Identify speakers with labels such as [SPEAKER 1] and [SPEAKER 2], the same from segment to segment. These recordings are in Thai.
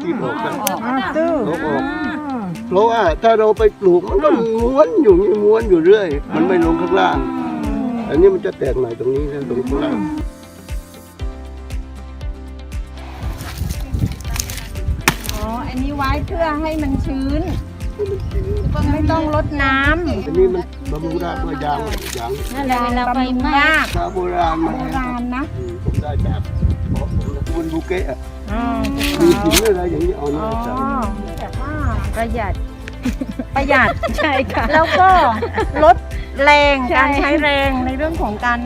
[SPEAKER 1] ที่บอกกัน
[SPEAKER 2] ลบออก
[SPEAKER 1] เพราะว่าถ้าเราไปปลูกมันก็ม้วนอยู่นี่ม้วนอยู่เรื่อย มันไม่ลงข้างล่าง อันนี้มันจะแตกใหม่ตรงนี้นะตรงข้างล่าง
[SPEAKER 3] อ๋อ อันนี้ไว้เพื่อให้มันชื้น ไม่ต้องลดน้ำ
[SPEAKER 1] อันนี้มันบำรุงรากด้วยยางยาง
[SPEAKER 3] นั่นแหละเวลาไปมาก
[SPEAKER 1] บาวโบราณม
[SPEAKER 3] โบราณนะ
[SPEAKER 1] ผมได้แบบ ของคุณบุเกะอะ
[SPEAKER 3] อ๋อ
[SPEAKER 1] มีหินอะไรอย่างนี้เอา
[SPEAKER 3] อ๋
[SPEAKER 1] เนี่ย
[SPEAKER 3] อ
[SPEAKER 1] ใส่
[SPEAKER 3] แบบว่าประหยัด ประหยัด
[SPEAKER 2] ใช่ค่ะ
[SPEAKER 3] แล้วก็ลดแรง
[SPEAKER 2] ใช่
[SPEAKER 3] การใช้แรงในเรื่องของการ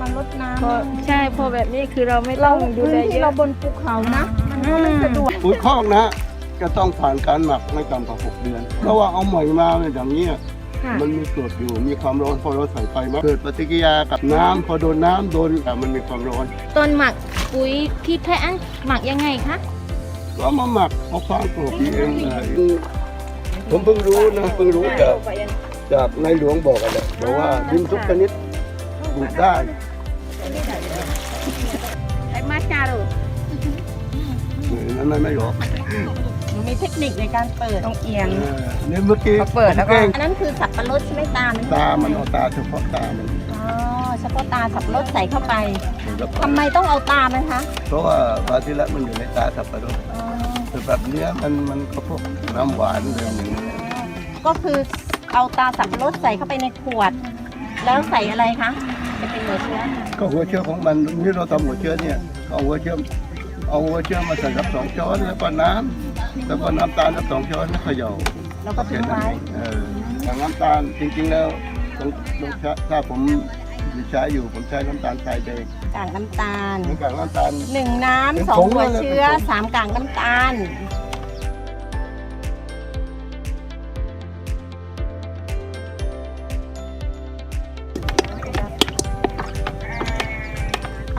[SPEAKER 3] มาลดน้
[SPEAKER 2] พอใช่พอแบบนี้คือเราไม่ำต้
[SPEAKER 3] เรา
[SPEAKER 2] องดู
[SPEAKER 3] พื้น
[SPEAKER 2] แล
[SPEAKER 3] ที่
[SPEAKER 2] เย
[SPEAKER 3] เรา
[SPEAKER 2] อะ
[SPEAKER 3] บนภูเขานะ มันก็ไม่สะดวก
[SPEAKER 1] ปุ๋ยคอกนะ จะต้องผ่านการหมักไม่ต่ำกว่า 6 เดือน เพราะว่าเอาใหม่มาเนี่ยอย่างนี้ย
[SPEAKER 2] ค่ะ
[SPEAKER 1] มันมีกรดอยู่ มีความร้อนพอเราใส่ไปมันเกิดปฏิกิริยากับน้ำพอโดนน้ำโดนอะมันมีความร้อน
[SPEAKER 2] ตอนหมัก ปุ๋ยที่แท้หมักยังไงคะ
[SPEAKER 1] ก็มาหมักเอาฟางกรดนี่เองเลยผมเพิ่งรู้นะเพิ่งรู้จากจากในหลวงบอกอะไรบอกว่าดินทุกชนิดปลูกได้
[SPEAKER 2] ไอ้มาจารุ
[SPEAKER 1] นั้นไม่ไม่หรอก
[SPEAKER 3] มันมีเทคนิคในการเปิดต้องเอียง
[SPEAKER 1] เออเนี่ยเมื่อกี้
[SPEAKER 3] พอเปิดแล้วก็
[SPEAKER 1] ผม
[SPEAKER 3] อันนั้นคือสับปะรดใช่ไหมตามัน
[SPEAKER 1] ตามันเอาตาเฉพาะตามัน
[SPEAKER 3] อ๋อ เฉพาะตาสับปะรดใส่เข้าไป
[SPEAKER 1] แล้วก็
[SPEAKER 3] ทำไมต้องเอาตามันคะ
[SPEAKER 1] เพราะว่าบาซิลัสมันอยู่ในตาสับปะรด
[SPEAKER 3] อ๋อ
[SPEAKER 1] แต่แบบเนี้ยมันมันก็พวกน้ำหวานอะไรอย่างเงี้ย
[SPEAKER 3] ก็คือเอาตาสับปะรดใส่เข้าไปในขวด แล้วใส่อะไรคะจะเป็นหัวเชื้อ
[SPEAKER 1] ก็หัวเชื้อของมันที่เราทำหัวเชื้อเนี่ยเอาหัวเชื้อเอาหัวเชื้อมาใส่กับสองช้อนแล้วก็น้ำแล้วก็น้ำตาลกับสองช้อนแล้วเขย่า
[SPEAKER 3] แล้วก็ทิ้
[SPEAKER 1] แค่
[SPEAKER 3] ง
[SPEAKER 1] นั้น
[SPEAKER 3] ไว้
[SPEAKER 1] เองเอออย่างน้ำตาลจริงๆแล้วต้องต้องใช้ถ้าผม ใช้อยู่ผมใช้น้ำตาลทรายแดง
[SPEAKER 3] กากน้ำตาล
[SPEAKER 1] เหมือนกับน้ำตาล
[SPEAKER 3] หนึ่งน้
[SPEAKER 1] เป็นำ
[SPEAKER 3] สอง
[SPEAKER 1] ผง
[SPEAKER 3] หัว
[SPEAKER 1] เลย
[SPEAKER 3] เชื้อ
[SPEAKER 1] เป็นผง
[SPEAKER 3] สามกากน้ำตาล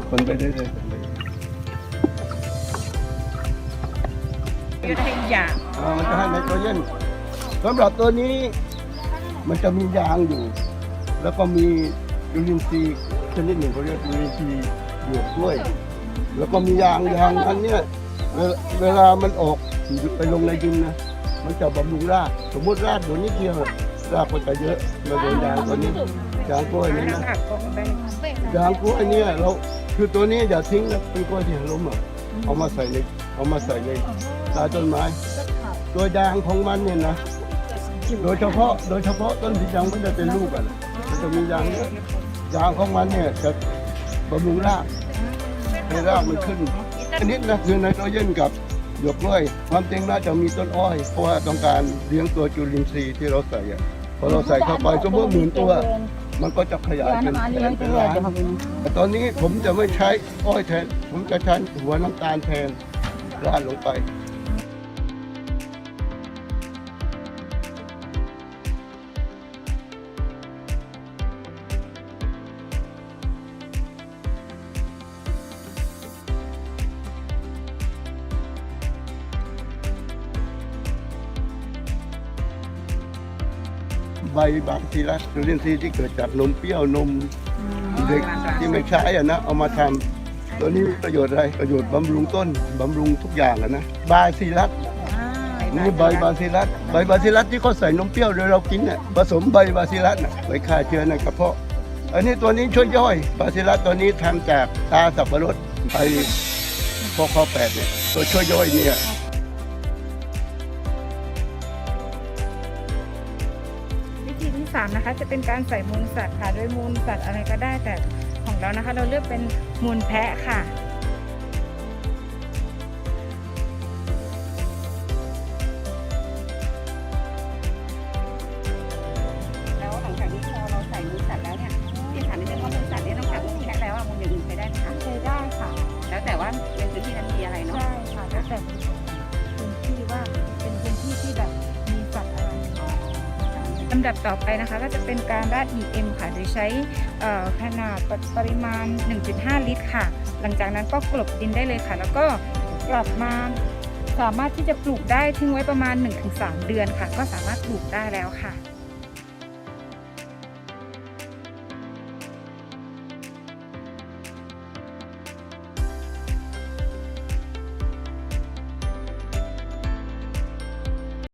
[SPEAKER 1] คนไปเรื่อยๆคนไปเรื่อย
[SPEAKER 2] ยุทธยา
[SPEAKER 1] ๆอ่ามันจะให้ไนโตรเจนสำหรับตัวนี้มันจะมียางอยู่ แล้วก็มี ยูรินทรีย์ชนิดหนึ่งเขาเรียกยูรินทรีย์หยวกกล้วย แล้วก็มียางยางอันเนี้ยเวลาเวลามันออกไปลงในดินนะ มันจะบำรุงรากสมมติรากเดี๋ยวนี้เดียวรากมันจะเยอะมาโดนยางตัวนี้ยางกล้วยนี้นะยางกล้วยเนี่ยเราคือตัวนี้อย่าทิ้งนะเป็นกล้วยที่ล้มอะเอามาใส่ในเอามาใส่ในใต้ต้นไม้ตัวยางของมันเนี่ยนะโดยเฉพาะโดยเฉพาะต้นที่ยังไม่ได้เป็นลูกอะนะมันจะมียางเยอะ ยางของมันเนี่ยจะบำรุงรากให้รากมันขึ้นอันนี้นะคือไนโตรเจนกับหยวกกล้วยความจริงน่าจะมีต้นอ้อยเพราะว่าต้องการเลี้ยงตัวจุลินทรีย์ที่เราใส่อะพอเราใส่เข้าไปสมมติหมื่นตัว มันก็จะขยายเป็นแสนเป็นล้านแต่ตอนนี้ผมจะไม่ใช้อ้อยแทน ผมจะใช้หัวน้ำตาลแทนราดลงไป ใบบางทีละจุลินทรีย์ที่เกิดจากนมเปรี้ยวนมเด็กที่ไม่ใช้อะนะเอามาทำตัวนี้ประโยชน์อะไรประโยชน์บำรุงต้นบำรุงทุกอย่างอะนะบาซิลัสนี่ใบบาซิลัสใบบาซิลัสที่เขาใส่นมเปรี้ยวโดยเรากินเนี่ยผสมใบบาซิลัสน่ะไว้ฆ่าเชื้อในกระเพาะ อันนี้ตัวนี้ช่วยย่อยบาซิลัสตัวนี้ทำจากตาสับปะรดไปพวกข้อแปดเนี่ยตัวช่วยย่อยเนี่ย
[SPEAKER 4] 3 นะคะ จะเป็นการใส่มูลสัตว์ค่ะ ด้วยมูลสัตว์อะไรก็ได้แต่ของเรานะคะ เราเลือกเป็นมูลแพะค่ะ
[SPEAKER 3] ลำ
[SPEAKER 4] ดับต่อไปนะคะก็จะเป็นการราด EM ค่ะ โดยใช้ขนาดปริมาณ 1.5 ลิตรค่ะ หลังจากนั้นก็กลบดินได้เลยค่ะ แล้วก็กลับมาสามารถที่จะปลูกได้ทิ้งไว้ประมาณ 1-3 เดือนค่ะ ก็สามารถปลูกได้แล้วค่ะ